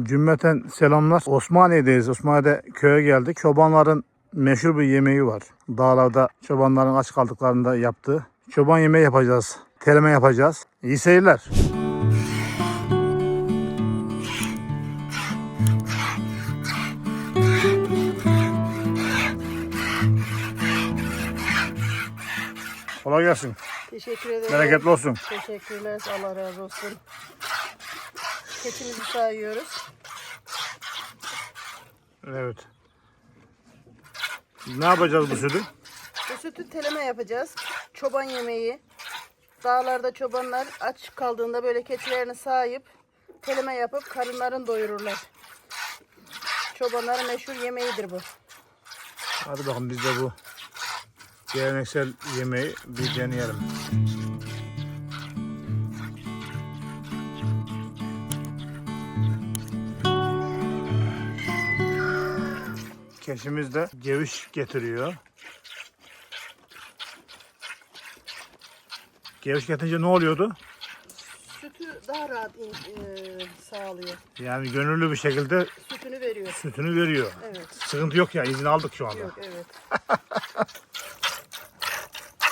Cümleten selamlar. Osmaniye'deyiz. Osmaniye'de köye geldik. Çobanların meşhur bir yemeği var. Dağlarda çobanların aç kaldıklarında yaptığı. Çoban yemeği yapacağız. Tereme yapacağız. İyi seyirler. Kolay gelsin. Teşekkür ederim. Bereketli olsun. Teşekkürler. Allah razı olsun. Keçimizi sayıyoruz. Evet. Ne yapacağız bu sütü? Bu sütü teleme yapacağız. Çoban yemeği. Dağlarda çobanlar aç kaldığında böyle keçilerini sahip teleme yapıp karınlarını doyururlar. Çobanların meşhur yemeğidir bu. Hadi bakalım biz de bu geleneksel yemeği bir deneyelim. Keşimiz de geviş getiriyor. Geviş getirince ne oluyordu? Sütü daha rahat in- e, sağlıyor. Yani gönüllü bir şekilde Sütünü veriyor. sütünü veriyor. Evet. Sıkıntı yok ya izin aldık şu anda. Yok evet.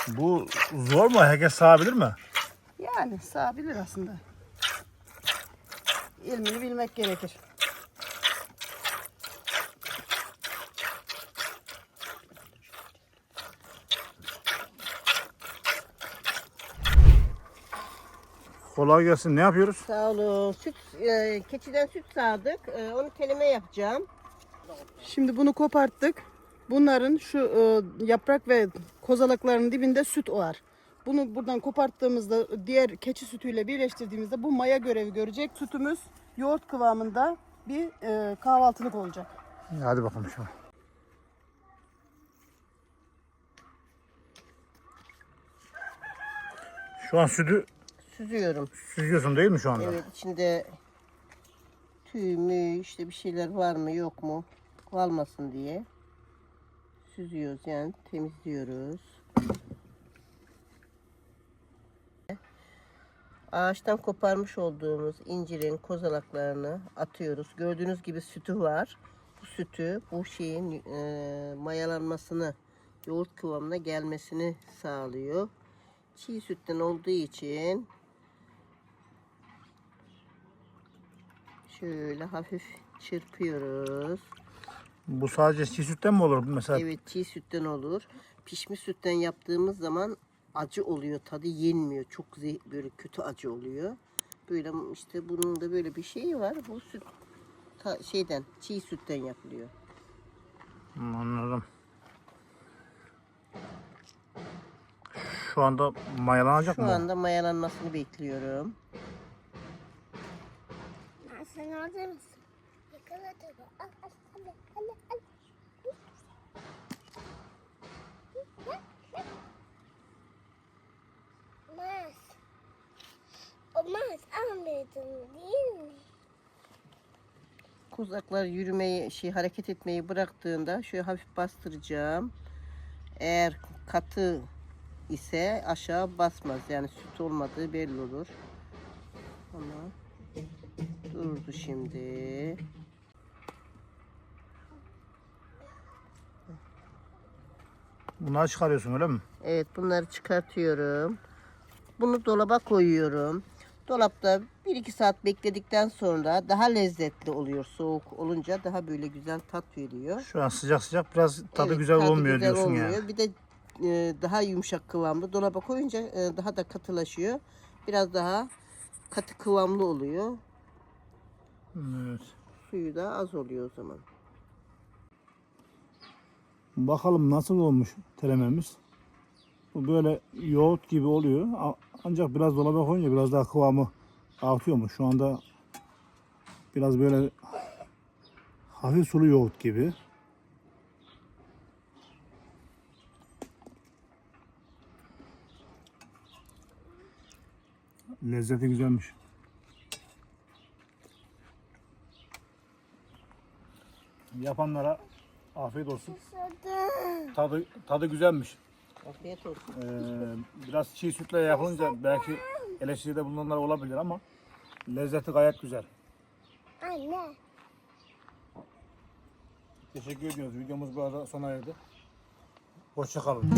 Bu zor mu? Herkes sağabilir mi? Yani sağabilir aslında. İlmini bilmek gerekir. Kolay gelsin. Ne yapıyoruz? Sağ olun. Süt, e, keçiden süt sağdık. E, onu teleme yapacağım. Şimdi bunu koparttık. Bunların şu e, yaprak ve kozalaklarının dibinde süt var. Bunu buradan koparttığımızda diğer keçi sütüyle birleştirdiğimizde bu maya görevi görecek. Sütümüz yoğurt kıvamında bir e, kahvaltılık olacak. Hadi bakalım şu an. Şu an sütü Süzüyorum. süzüyorsun değil mi şu anda? Evet içinde tüy mü işte bir şeyler var mı yok mu kalmasın diye. Süzüyoruz yani temizliyoruz. Ağaçtan koparmış olduğumuz incirin kozalaklarını atıyoruz. Gördüğünüz gibi sütü var. Bu sütü bu şeyin e, mayalanmasını, yoğurt kıvamına gelmesini sağlıyor. Çiğ sütten olduğu için şöyle hafif çırpıyoruz. Bu sadece çiğ sütten mi olur mesela? Evet çiğ sütten olur. Pişmiş sütten yaptığımız zaman acı oluyor. Tadı yenmiyor. Çok böyle kötü acı oluyor. Böyle işte bunun da böyle bir şeyi var. Bu süt ta- şeyden çiğ sütten yapılıyor. Hmm, Anladım. Şu anda mayalanacak Şu mı? anda mayalanmasını bekliyorum. Orada mısın? Yakala tabii. Al al al al al. Olmaz. Olmaz. Kozaklar yürümeyi, şey hareket etmeyi bıraktığında şöyle hafif bastıracağım. Eğer katı ise aşağı basmaz. Yani süt olmadığı belli olur. Ama durdu şimdi. Bunları çıkarıyorsun öyle mi? Evet bunları çıkartıyorum. Bunu dolaba koyuyorum. Dolapta 1-2 saat bekledikten sonra daha lezzetli oluyor. Soğuk olunca daha böyle güzel tat veriyor. Şu an sıcak sıcak biraz tadı Evet, güzel tadı olmuyor güzel diyorsun olmuyor. yani. Bir de e, daha yumuşak kıvamlı. Dolaba koyunca e, daha da katılaşıyor. Biraz daha katı kıvamlı oluyor. Evet. Suyu da az oluyor o zaman. Bakalım nasıl olmuş telememiz. Bu böyle yoğurt gibi oluyor. Ancak biraz dolaba koyunca biraz daha kıvamı artıyormuş. Şu anda biraz böyle hafif sulu yoğurt gibi. Lezzeti güzelmiş. Yapanlara afiyet olsun. Tadı tadı güzelmiş. Afiyet olsun. Ee, biraz çiğ sütle yapılınca belki eleştiride bulunanlar olabilir ama lezzeti gayet güzel. Anne. Teşekkür ediyoruz. Videomuz bu arada sona erdi. Hoşçakalın.